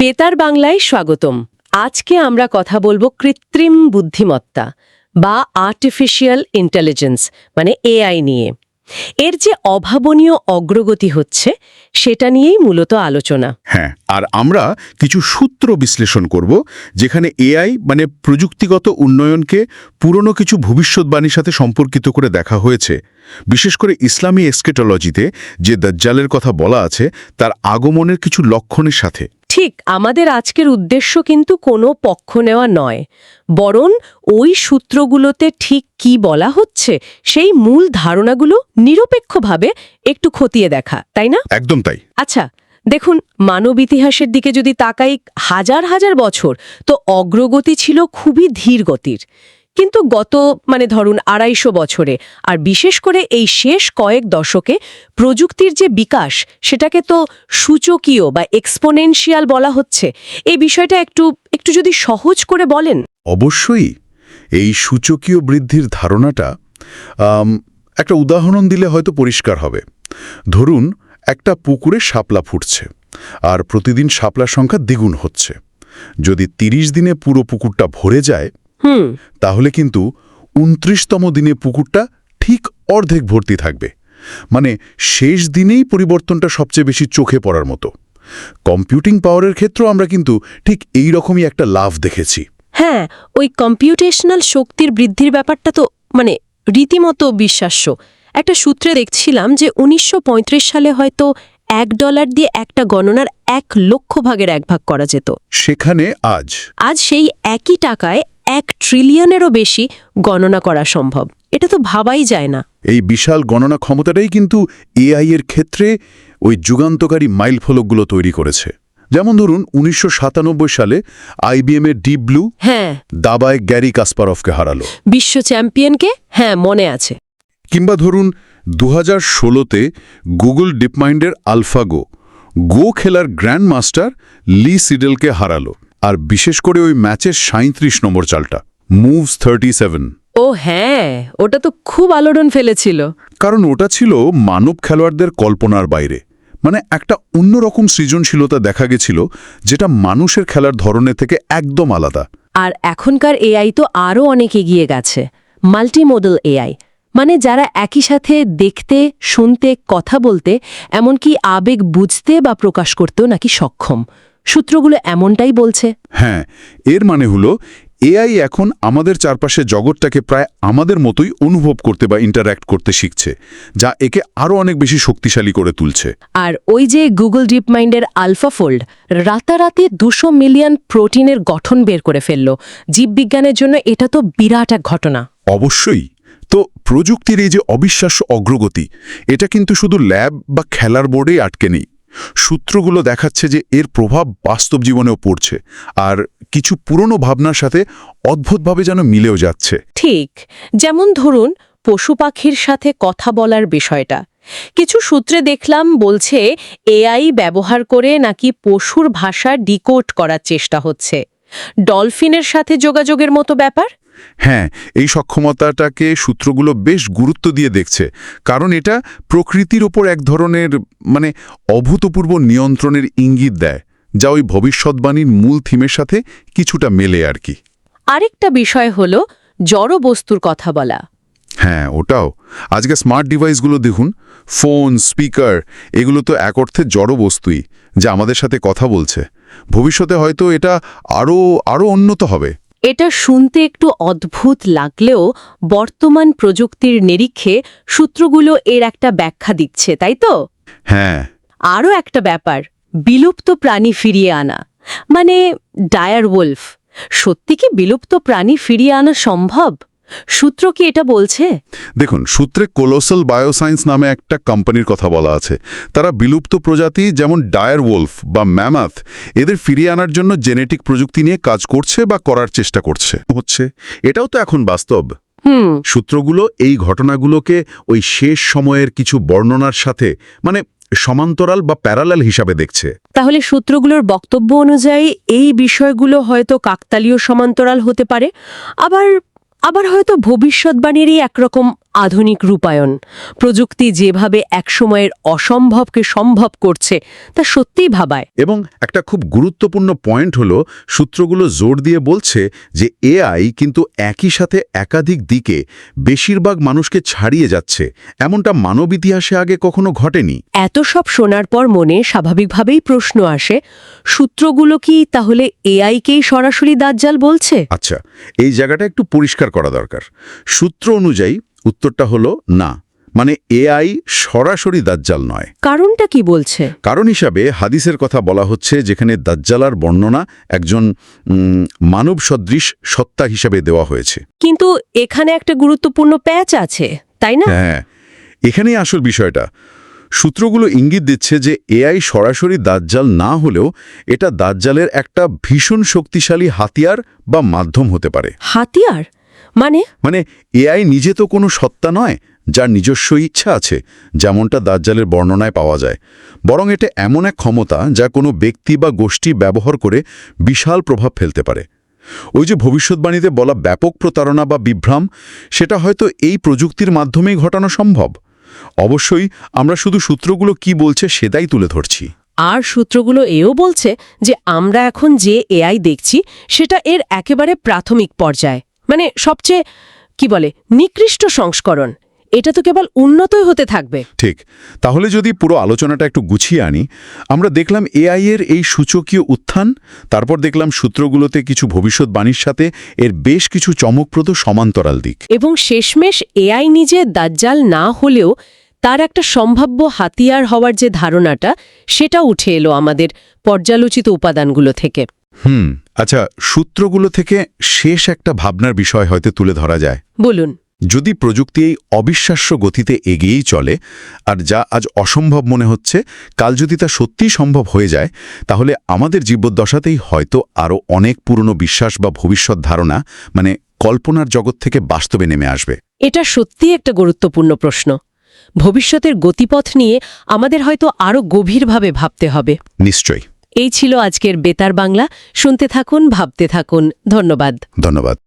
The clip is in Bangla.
বেতার বাংলায় স্বাগতম। আজকে আমরা কথা বলব কৃত্রিম বুদ্ধিমত্তা বা আর্টিফিশিয়াল ইন্টেলিজেন্স মানে এআই নিয়ে। এর যে অভাবনীয় অগ্রগতি হচ্ছে, সেটা নিয়েই মূলত আলোচনা। হ্যাঁ আর আমরা কিছু সূত্র বিশ্লেষণ করব, যেখানে এআই মানে প্রযুক্তিগত উন্নয়নকে পুরনো কিছু ভবিষ্যৎবাণীর সাথে সম্পর্কিত করে দেখা হয়েছে। বিশেষ করে ইসলামী এসকেটোলজিতে যে দাজ্জালের কথা বলা আছে, তার আগমনের কিছু লক্ষণের সাথে। ঠিক আমাদের আজকের উদ্দেশ্য কিন্তু কোনো পক্ষ নেওয়া নয়। বরং ওই সূত্রগুলোতে ঠিক কি বলা হচ্ছে সেই মূল ধারণাগুলো নিরপেক্ষভাবে একটু খতিয়ে দেখা তাই না? একদম তাই। আচ্ছা দেখুন মানব ইতিহাসের দিকে যদি তাকাই হাজার হাজার বছর তো অগ্রগতি ছিল খুবই ধীর গতির। কিন্তু গত মানে ধরুন আড়াইশো বছরে, আর বিশেষ করে এই শেষ কয়েক দশকে প্রযুক্তির যে বিকাশ, সেটাকে তো সূচকীয় বা এক্সপোনেনশিয়াল বলা হচ্ছে। এই বিষয়টা একটু একটু যদি সহজ করে বলেন। অবশ্যই। এই সূচকীয় বৃদ্ধির ধারণাটা একটা উদাহরণ দিলে হয়তো পরিষ্কার হবে। ধরুন, একটা পুকুরে শাপলা ফুটছে, আর প্রতিদিন শাপলার সংখ্যা দ্বিগুণ হচ্ছে। যদি ৩০ দিনে পুরো পুকুরটা ভরে যায় তাহলে কিন্তু উনত্রিশতম দিনে পুকুরটা ঠিক অর্ধেক ভর্তি থাকবে। মানে শেষ দিনেই পরিবর্তনটা সবচেয়ে বেশি চোখে পড়ার মতো। কম্পিউটিং পাওয়ারের ক্ষেত্রেও আমরা কিন্তু ঠিক এই রকমই একটা লাভ দেখেছি। হ্যাঁ ওই কম্পিউটেশনাল শক্তির বৃদ্ধির ব্যাপারটা তো মানে রীতিমতো বিশ্বাস্য। একটা সূত্রে দেখছিলাম যে উনিশশো পঁয়ত্রিশ সালে হয়তো এক ডলার দিয়ে একটা গণনার এক লক্ষ ভাগের এক ভাগ করা যেত। সেখানে আজ আজ সেই একই টাকায় এক ট্রিলিয়নেরও বেশি গণনা করা সম্ভব। এটা তো ভাবাই যায় না। এই বিশাল গণনা ক্ষমতাটাই কিন্তু এআই এর ক্ষেত্রে ওই যুগান্তকারী মাইলফলকগুলো তৈরি করেছে। যেমন ধরুন উনিশশো সাতানব্বই সালে আইবিএম এর ডিপ ব্লু হ্যাঁ। দাবায় গ্যারি কাসপারফকে হারালো। বিশ্ব চ্যাম্পিয়নকে? হ্যাঁ মনে আছে। কিংবা ধরুন দু হাজার ষোলোতে গুগল ডিপমাইন্ডের আলফাগো গো খেলার গ্র্যান্ড মাস্টার লি সিডেলকে হারালো। আর বিশেষ করে ওই ম্যাচের সাঁত্রিশ নম্বর চালটা মুভস থার্টি সেভেন ও হ্যাঁ ওটা তো খুব আলোড়ন ফেলেছিল। কারণ ওটা ছিল মানব খেলোয়াড়দের কল্পনার বাইরে। মানে একটা অন্যরকম সৃজনশীলতা দেখা গেছিল যেটা মানুষের খেলার ধরনের থেকে একদম আলাদা। আর এখনকার এআই তো আরও অনেক এগিয়ে গেছে মাল্টিমোডাল এআই। মানে যারা একই সাথে দেখতে শুনতে কথা বলতে এমনকি আবেগ বুঝতে বা প্রকাশ করতেও নাকি সক্ষম। সূত্রগুলো এমনটাই বলছে। হ্যাঁ এর মানে হলো এআই এখন আমাদের চারপাশে জগৎটাকে প্রায় আমাদের মতোই অনুভব করতে বা ইন্টারঅ্যাক্ট করতে শিখছে যা একে আরও অনেক বেশি শক্তিশালী করে তুলছে। আর ওই যে গুগল ডিপ মাইন্ডের আলফাফোল্ড রাতারাতি দুশো মিলিয়ন প্রোটিনের গঠন বের করে ফেলল। জীববিজ্ঞানের জন্য এটা তো বিরাট এক ঘটনা। অবশ্যই। তো প্রযুক্তির এই যে অবিশ্বাস্য অগ্রগতি এটা কিন্তু শুধু ল্যাব বা খেলার বোর্ডেই আটকে নেই। সূত্রগুলো দেখাচ্ছে যে এর প্রভাব বাস্তব জীবনেও পড়ছে আর কিছু পুরনো ভাবনার সাথে অদ্ভুতভাবে যেন মিলেও যাচ্ছে। ঠিক, যেমন ধরুন পশু পাখির সাথে কথা বলার বিষয়টা। কিছু সূত্রে দেখলাম বলছে এআই ব্যবহার করে নাকি পশুর ভাষা ডিকোড করার চেষ্টা হচ্ছে। ডলফিনের সাথে যোগাযোগের মতো ব্যাপার? হ্যাঁ এই সক্ষমতাটাকে সূত্রগুলো বেশ গুরুত্ব দিয়ে দেখছে। কারণ এটা প্রকৃতির ওপর এক ধরনের মানে অভূতপূর্ব নিয়ন্ত্রণের ইঙ্গিত দেয় যা ওই ভবিষ্যৎবাণীর মূল থিমের সাথে কিছুটা মেলে আর কি। আরেকটা বিষয় হল জড় বস্তুর কথা বলা। হ্যাঁ ওটাও। আজকে স্মার্ট ডিভাইসগুলো দেখুন ফোন স্পিকার এগুলো তো এক অর্থে জড় বস্তুই যা আমাদের সাথে কথা বলছে। ভবিষ্যতে হয়তো এটা আরও আরও উন্নত হবে। এটা শুনতে একটু অদ্ভুত লাগলেও বর্তমান প্রযুক্তির নিরীক্ষে সূত্রগুলো এর একটা ব্যাখ্যা দিচ্ছে তাই তো? হ্যাঁ। আরও একটা ব্যাপার বিলুপ্ত প্রাণী ফিরিয়ে আনা মানে ডায়ার ওলফ সত্যি কি বিলুপ্ত প্রাণী ফিরিয়ে আনা সম্ভব? সূত্র কি এটা বলছে? দেখুন সূত্রে কোলোসাল বায়োসায়েন্স নামে একটা কোম্পানির কথা বলা আছে। তারা বিলুপ্ত প্রজাতি যেমন ডায়ার ওলফ বা ম্যামাথ এদের ফিরিয়ে আনার জন্য জেনেটিক প্রযুক্তি নিয়ে কাজ করছে বা করার চেষ্টা করছে। হচ্ছে এটাও তো এখন বাস্তব। সূত্রগুলো এই ঘটনাগুলোকে ওই শেষ সময়ের কিছু বর্ণনার সাথে মানে সমান্তরাল বা প্যারালাল হিসাবে দেখছে। তাহলে সূত্রগুলোর বক্তব্য অনুযায়ী এই বিষয়গুলো হয়তো কাকতালীয় সমান্তরাল হতে পারে। আবার আবার হয়তো ভবিষ্যৎবাণীরই একরকম আধুনিক রূপায়ণ। প্রযুক্তি যেভাবে একসময়ের অসম্ভবকে সম্ভব করছে তা সত্যিই ভাবায়। এবং একটা খুব গুরুত্বপূর্ণ পয়েন্ট হলো সূত্রগুলো জোর দিয়ে বলছে যে এআই কিন্তু একই সাথে একাধিক দিকে বেশিরভাগ মানুষকে ছাড়িয়ে যাচ্ছে। এমনটা মানব ইতিহাসে আগে কখনো ঘটেনি। এত সব শোনার পর মনে স্বাভাবিকভাবেই প্রশ্ন আসে সূত্রগুলো কি তাহলে এআইকেই সরাসরি দাজ্জাল বলছে? আচ্ছা এই জায়গাটা একটু পরিষ্কার করা দরকার। সূত্র অনুযায়ী উত্তরটা হলো না। মানে এআই সরাসরি দাজ্জাল নয়। কারণটা কি বলছে? কারণ হিসাবে হাদিসের কথা বলা হচ্ছে যেখানে দাজ্জালার বর্ণনা একজন মানব সদৃশ সত্তা হিসাবে দেওয়া হয়েছে। কিন্তু এখানে একটা গুরুত্বপূর্ণ প্যাচ আছে তাই না? হ্যাঁ। এখানেই আসল বিষয়টা। সূত্রগুলো ইঙ্গিত দিচ্ছে যে এআই সরাসরি দাজ্জাল না হলেও এটা দাজ্জালের একটা ভীষণ শক্তিশালী হাতিয়ার বা মাধ্যম হতে পারে। হাতিয়ার? মানে? মানে এআই নিজে তো কোনো সত্তা নয় যার নিজস্ব ইচ্ছা আছে যেমনটা দাজ্জালের বর্ণনায় পাওয়া যায়। বরং এটা এমন এক ক্ষমতা যা কোনো ব্যক্তি বা গোষ্ঠী ব্যবহার করে বিশাল প্রভাব ফেলতে পারে। ওই যে ভবিষ্যৎবাণীতে বলা ব্যাপক প্রতারণা বা বিভ্রাম সেটা হয়তো এই প্রযুক্তির মাধ্যমেই ঘটানো সম্ভব। অবশ্যই আমরা শুধু সূত্রগুলো কি বলছে সেটাই তুলে ধরছি। আর সূত্রগুলো এও বলছে যে আমরা এখন যে এআই দেখছি সেটা এর একেবারে প্রাথমিক পর্যায়ে। মানে সবচেয়ে কি বলে নিকৃষ্ট সংস্করণ। এটা তো কেবল উন্নতই হতে থাকবে। ঠিক। তাহলে যদি পুরো আলোচনাটা একটু গুছিয়ে আনি আমরা দেখলাম এআই এর এই সূচকীয় উত্থান তারপর দেখলাম সূত্রগুলোতে কিছু ভবিষ্যৎবাণীর সাথে এর বেশ কিছু চমকপ্রদ সমান্তরাল দিক। এবং শেষমেশ এআই নিজে দাজ্জাল না হলেও তার একটা সম্ভাব্য হাতিয়ার হওয়ার যে ধারণাটা সেটা উঠে এলো আমাদের পর্যালোচিত উপাদানগুলো থেকে। হুম আচ্ছা সূত্রগুলো থেকে শেষ একটা ভাবনার বিষয় হয়তো তুলে ধরা যায়। বলুন। যদি প্রযুক্তি এই অবিশ্বাস্য গতিতে এগিয়েই চলে আর যা আজ অসম্ভব মনে হচ্ছে কাল যদি তা সত্যিই সম্ভব হয়ে যায় তাহলে আমাদের জীবদ্দশাতেই হয়তো আরও অনেক পুরনো বিশ্বাস বা ভবিষ্যৎ ধারণা মানে কল্পনার জগৎ থেকে বাস্তবে নেমে আসবে। এটা সত্যিই একটা গুরুত্বপূর্ণ প্রশ্ন। ভবিষ্যতের গতিপথ নিয়ে আমাদের হয়তো আরও গভীরভাবে ভাবতে হবে। নিশ্চয়ই। এই ছিল আজকের বেতার বাংলা। শুনতে থাকুন ভাবতে থাকুন। ধন্যবাদ। ধন্যবাদ।